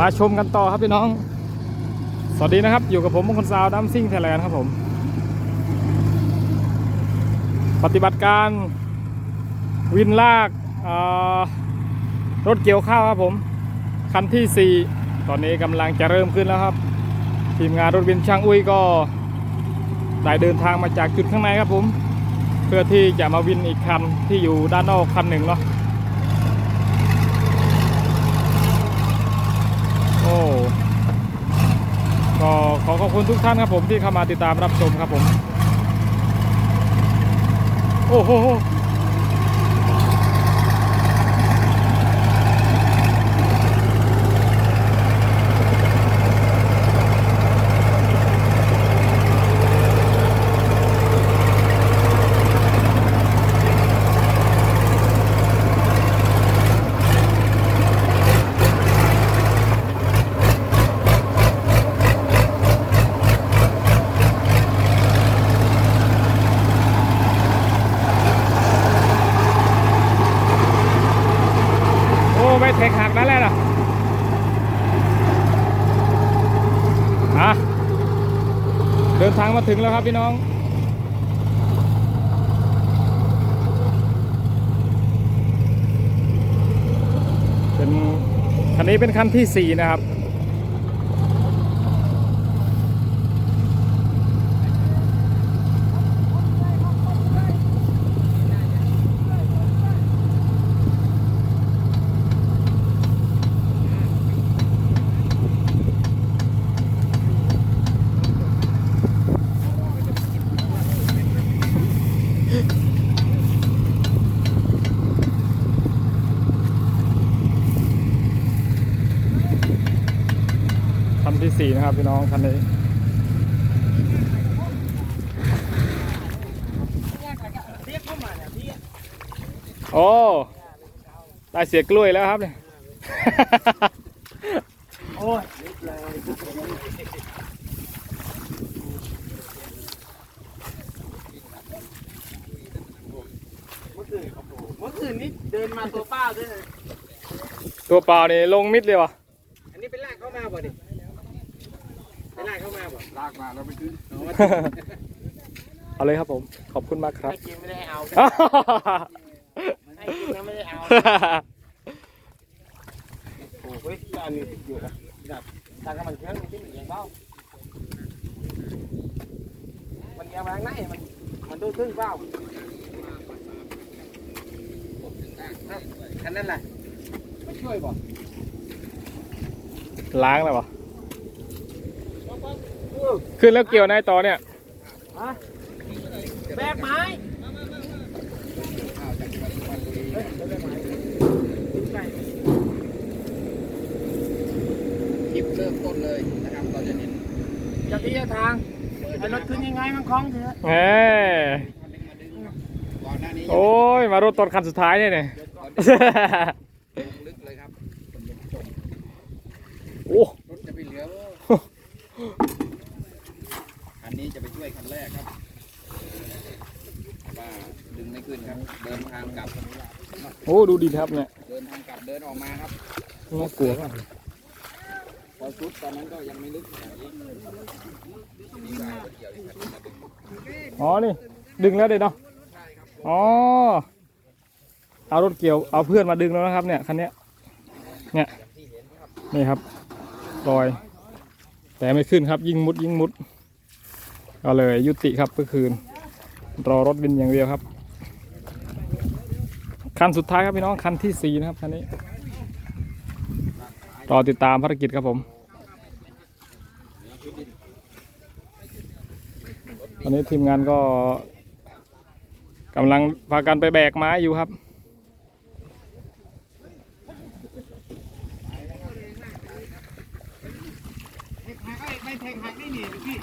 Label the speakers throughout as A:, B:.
A: มาชมกันต่อครับพี่น้อง สวัสดีนะครับ อยู่กับผมมงคลสาวดัมซิ่งไทยแลนด์ครับผม ปฏิบัติการวินลากรถเกี่ยวข้าวครับผม คันที่ 4 ตอนนี้กำลังจะเริ่มขึ้นแล้วครับ ทีมงานรถวินช่างอุ้ยก็ได้เดินทางมาจากจุดข้างในครับผม เพื่อที่จะมาวินอีกคันที่อยู่ด้านนอกคันหนึ่งเนาะ โอ้ก็ขอขอบคุณทุกท่านครับผมที่เข้ามาติดตามรับชมครับผม โอ้โห โอ้ไม่เทคหักนั่นแหละนะอะเดินทาง มาถึงแล้วครับพี่น้อง เป็นคันนี้เป็นคันที่4นะครับ คันที่4นะครับพี่น้องคันนี้โอ้ได้เสียกล้วยแล้วครับเนี่ย
B: โอ้ยเมื่อคืนเมื่อคืนนี้เดินมาตัวเป้าด้วยนะ
A: ตัวเปล่านี่ลงมิดเลยวะ
B: อันนี้เป็นลากเข้ามาบ่ดิเป็นลากเข้ามาบ่ลากมาเราไปซื้อ
A: เอาเลยครับผม ขอบคุณมากครับ
B: ให้กินไม่ได้ให้เอาให้กินนะไม่ได้เอาโอ้ยอันนี้ติดอยู่นะดับตากำมันเครื่องที่มันเอียงเปล่ามันเอียงมาทางไหนมันมันดูขึ้นเปล่าคันนั้นแหละไม่ช่วยบ่
A: ล้างแล้ววะ ขึ้นแล้วเกี่ยวในต่อเนี่ย
B: ฮะแบกไม้
C: คลิปเริ่มต้นเลยนะครับเราจะเน้น
B: จะที่จะทางไอ้รถขึ้นยังไงมันคล้องเถอะ
A: แหม
C: คันเร่งมาดึงก่อนหน้านี้
A: โอ้ยมารถตอนคันสุดท้ายเนี่ยเนี่ย
C: ลงลึกเลยครับ
A: โอ้
C: รถจะไปเหลือคันนี้จะไปช่วยคันแรกครับว่าดึงไม่ ขึ้นครับ เดินทางกลับ
A: โอ้ดูดีครับเนี่ย
C: เดินทางกลับเดินออกมาครับ
A: น่ากลัวมาก
C: พอสุดตอนนั้นก็ยังไม่ลึกอย่างนี้ดีกว่าเกี่ยวอีกคันนึงมาดึง
A: อ๋อนี่ ดึงแล้วเด็ดเนาะอ๋อ เอารถเกี่ยว เอาเพื่อนมาดึงแล้วนะครับ เนี่ยคันเนี้ยเนี่ย นี่ครับลอย แต่ไม่ขึ้นครับ ยิ่งมุดยิ่งมุด ก็เลยยุติครับเมื่อคืน รอรถบินอย่างเดียวครับ คันสุดท้ายครับพี่น้องคันที่สี่นะครับคันนี้รอติดตามภารกิจครับผมตอนนี้ทีมงานก็กำลังพากันไปแบกไม้อยู่ครับ
B: ไม่แทงหักได้หนิพี่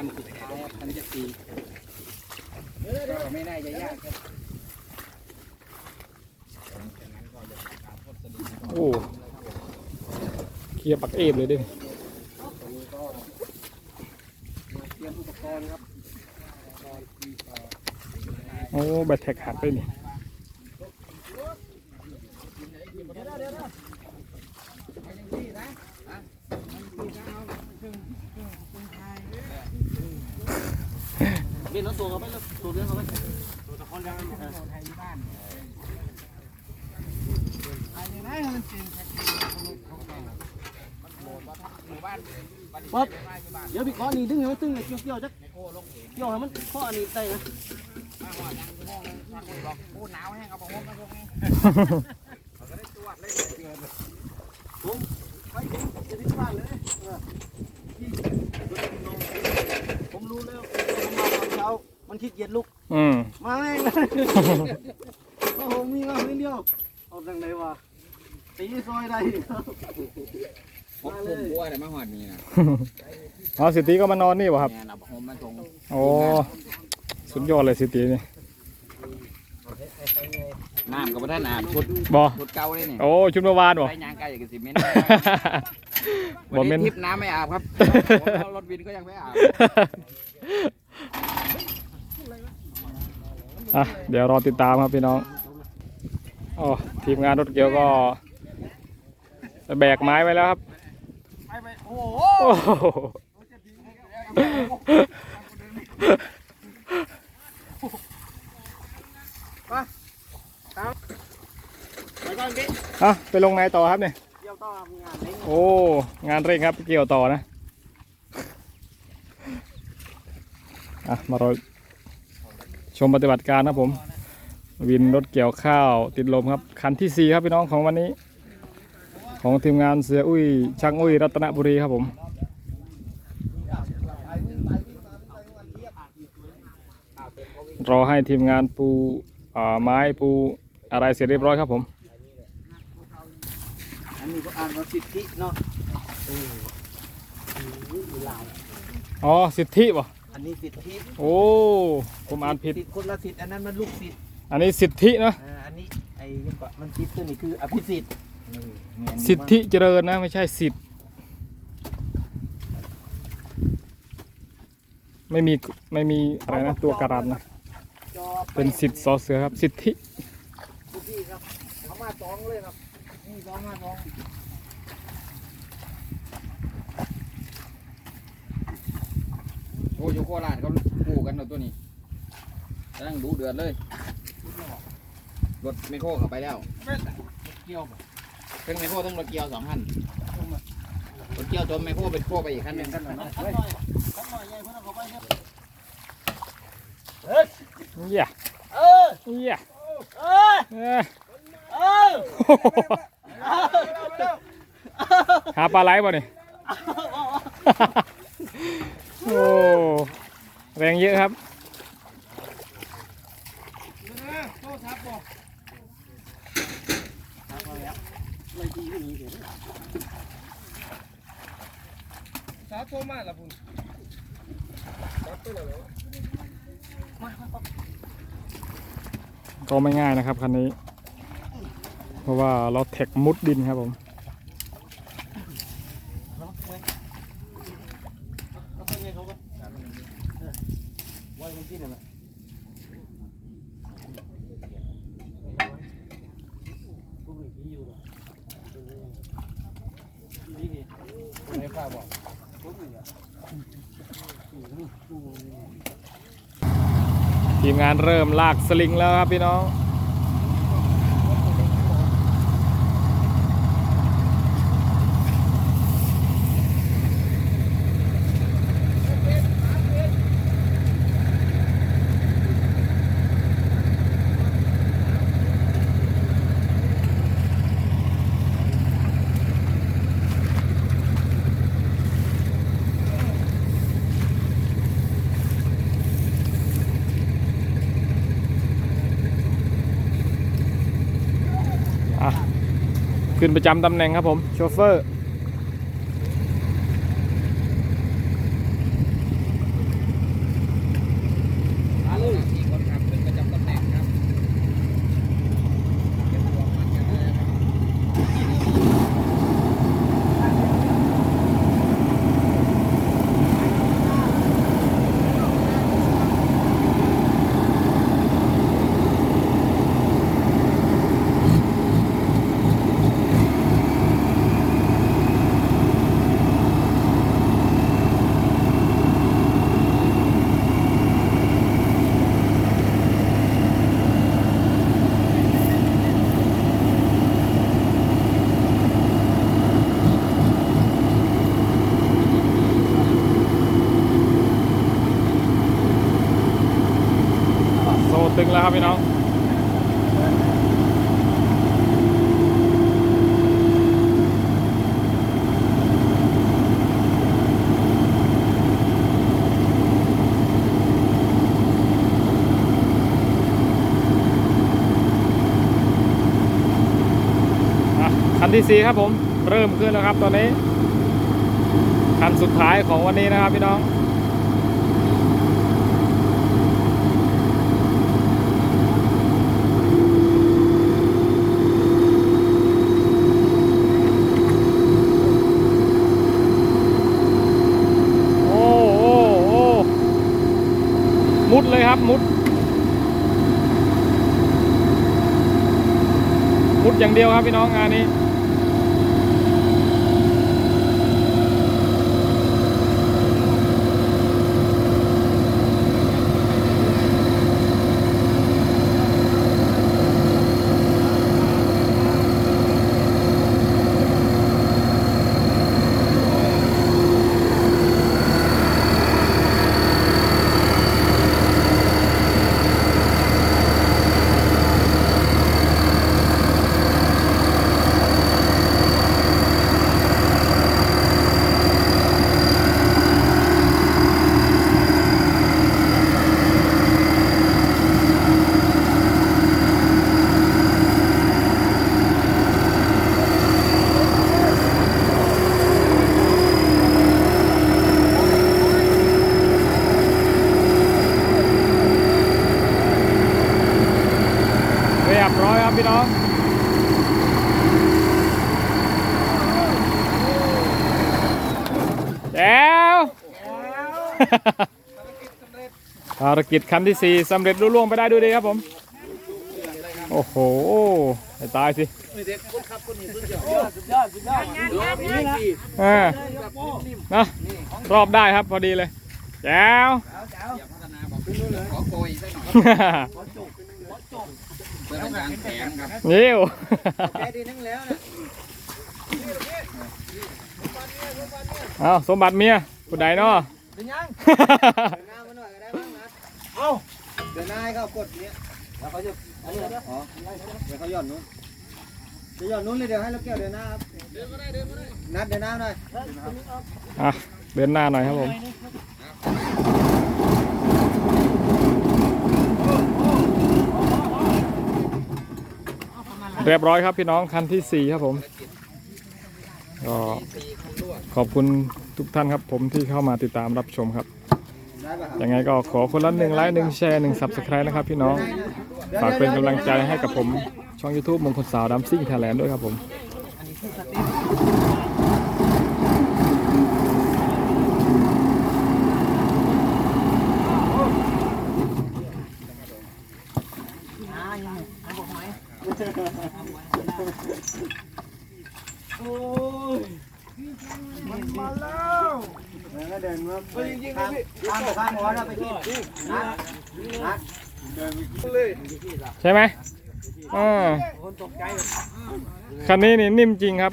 C: คันสุดท้ายคันจะตีก็ไม่น่าจะยากครับ
A: โอ้ เคลียร์ปักเอฟเลยดิ
B: เตรียมอุปกรณ์ครับ
A: โอ้แบตแท็กหักไปนี่
B: บินรถตัวเขาไปรถตัวเรื่องเขาไปตัวตะคอนดังป๊บเดี๋ยวพี่ขอนี่ดึงให้มันตึงเลยเกี่ยวเกี่ยวจักเกี่ยวให้มันข้ออันนี้ใส่นะ
C: พูดหนาวแห้งเอาผมมาพวกนี้
B: ไปถึงจะถึงบ้านเลยเออผมรู้แล้วผมมาตอนเช้ามันขี้เกียจลุก
A: อืม
B: มาแม่งโอ้โหมีมาเดียวเอาจังไหนวะตีซอยได้ครับ
C: พกคุมบัวแต่มาหอดนี่นะ
A: อ๋อสิตีก็มานอนนี่วะครับ
C: แม่นเอาผมมาส่ง
A: โอ้สุดยอดเลยสิตีนี่
C: น้ำกับท่านอาบชุด
A: บอ
C: ชุดเก่าเลยนี่
A: โอ้ชุดเมื่อวานบ่
C: ใช้ยางไก่อย่างกับสิเมน
A: บ่
C: วัน
A: เม่น
C: นี้ทริปน้ำไม่อาบครับผมเอารถวินก็ยังไม่อาบ
A: อะเดี๋ยวรอติดตามครับพี่น้องโอ้ทีมงานรถเกียวก็แบกไม้ไว้แล้วครับ
B: ไปไปโอ้โห
A: โอ้โห
B: ไปก่อนพี่
A: อะไปลงไหนต่อครับเนี่ย
B: เดี๋ยวต้องมีงานเล้ง
A: โอ้ งานเร่งครับเกี่ยวต่อนะอะมารอชมปฏิบัติการครับผม วินรถเกี่ยวข้าวติดลมครับ คันที่4ครับพี่น้องของวันนี้ ของทีมงานเสืออุ้ยช่างอุ้ยรัตนบุรีครับผมรอให้ทีมงานปูอ่าไม้ปูอะไรเสร็จเรียบร้อยครับผม
B: อันนี้ก็อ่านว่าสิทธิเนาะเออลาย
A: อ๋อสิทธิป่ะ
B: อันนี้สิทธิ
A: โอ้ผมอ่านผิด
B: สิทธิคนละสิทธิอันนั้นมันลูกสิทธิ
A: อันนี้สิทธิเนอะ
B: อ่าอันนี้ไอ้ยังก็มันสิทธิตัวนี้คืออภิสิทธิ์
A: สิทธิเจริญนะไม่ใช่สิทธิ์ไม่มีไม่มีอะไรนะตัวการันนะ
B: จอ
A: เป็นสิทธิ์สอเสือครับ สิทธิ
B: ทุกที่ครับเอามาสองเลยครับนี่สองมาสอง
C: โอ้อยโคราชเขาคู่กันเอาตัวนี้กำลังดูเดือดเลย รถไมโครเข้าไปแล้ว
B: เกี่ยวบ่
C: ทั้งไมโครทั้งรถเกียวสองคันรถเกียวจมไมโครเป็นโครไปอีกคันหนึ่ง
B: กันหน่อยเนาะเฮ้ยกันหน่อยใหญ่เพิ่นเอาเข้าไปเนี่ย
A: เยี่ย
B: เออ
A: เยี่ย
B: เออ
A: เอ้ย
B: เออ
A: หาปลาไหลบ่เนี่ยโอ้แรงเยอะครับ
B: โทษครับบ่ไม่ดีไม่ดีเดี๋ยวสาโทมาละพุ่น
A: ก็ไม่ง่ายนะครับคันนี้ เพราะว่าเราแท็กมุดดินครับผม
B: ไปไงเขาก็เออไว้มันกินน่ะแหละกูไม่ขี้อยู่หรอกนี่ดิไม่ฟ้าบอกกูไม่อยาก
A: ทีมงานเริ่มลากสลิงแล้วครับพี่น้อง ขึ้นประจำตำแหน่งครับผมโชเฟอร์
C: มาเลยสี่คนครับเป็นประจำตำแหน่งครับเก็บตัวมันกันเลยครับ
B: เนะ
A: ครับพี่น้องคันที่สี่ครับผม เริ่มขึ้นแล้วครับตอนนี้ คันสุดท้ายของวันนี้นะครับพี่น้อง โอ้โอ้โอ้มุดเลยครับมุด มุดอย่าง เดียวครับพี่น้องงานนี้ แจ๋วภารกิจคันที่4สำเร็จรุ่ล่วงไปได้ด้วยดีครับผม โอ้โหให้ตายสิ
B: สุดยอดสุดยอดนี่นะ
A: อ่านะรอบได้ครับพอดีเลยแจ๋ว
C: อย่าพัฒนาบอกขอโกยสักหน่อยเพื่อเป็นการแถมครับ
A: นิ้ว
B: แกดีนั่งแล้วนะ
A: เอาสมบัติเมียผู้ใดเนาะ
B: เป็นยังเดินหน้ามาหน่อยก็ได้บ้างนะเอ้าเดินหน้าให้เขากดเนี้ยแล้วเขาจะอันนี้อ๋อเดี๋ยวเขาหย่อนนู้นจะหย่อนนู้นเลยเดี๋ยวให้เราแก้วเดินหน้าครับเดินมาได้เดินมาได้นัดเดินหน้าหน่อย
A: อะเดินหน้าหน่อยครับผมเรียบร้อยครับพี่น้องคันที่4ครับผมก็ ขอบคุณทุกท่านครับผมที่เข้ามาติดตามรับชมครับ ยังไงก็ขอคนละหนึ่งไลค์หนึ่งแชร์หนึ่งสับสไครต์นะครับพี่น้อง ฝากเป็นกำลังใจให้กับผมช่อง YouTube มงคลสาวดัมซิ่งไทยแลนด์ด้วยครับผม
B: โอ้ย มันมาแล้วเดินมาไปยิงๆเลยพี่ข้ามข้ามหัวนะไปกินนัดนัดเดินไปเลย
A: ใช่ไหมอ่า
B: คนตกใจ
A: คันนี้นี่นิ่มจริงครับ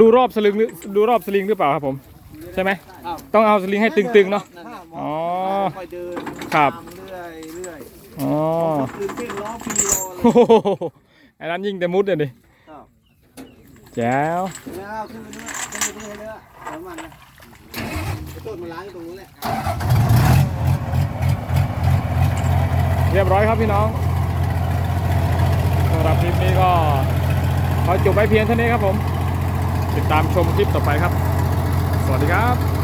A: ดูรอบสลิงหรือดูรอบสลิงหรือเปล่าครับผม ใช่ไหมต้องเอาสลิงให้ตึงๆเนาะอ๋อ
B: คอยเดิน
A: ครับ
B: ตามเรื่อยเรื่อย
A: อ๋อ
B: คืนเพ่งล้อพีโลเลย
A: โอ้โหอันนั้นยิ่งแต่มุดเลยดิ
B: ครับ
A: แจ๋ว
B: แล้วขึ้นไปเนื้อขึ้นไปด้วยเลยแล้วมันนะไอ้ต้นมันล้างอยู่ตรงนู้นแหละ
A: เรียบร้อยครับพี่น้องสำหรับคลิปนี้ก็ขอจบไว้เพียงเท่านี้ครับผม ติดตามชมคลิปต่อไปครับ สวัสดีครับ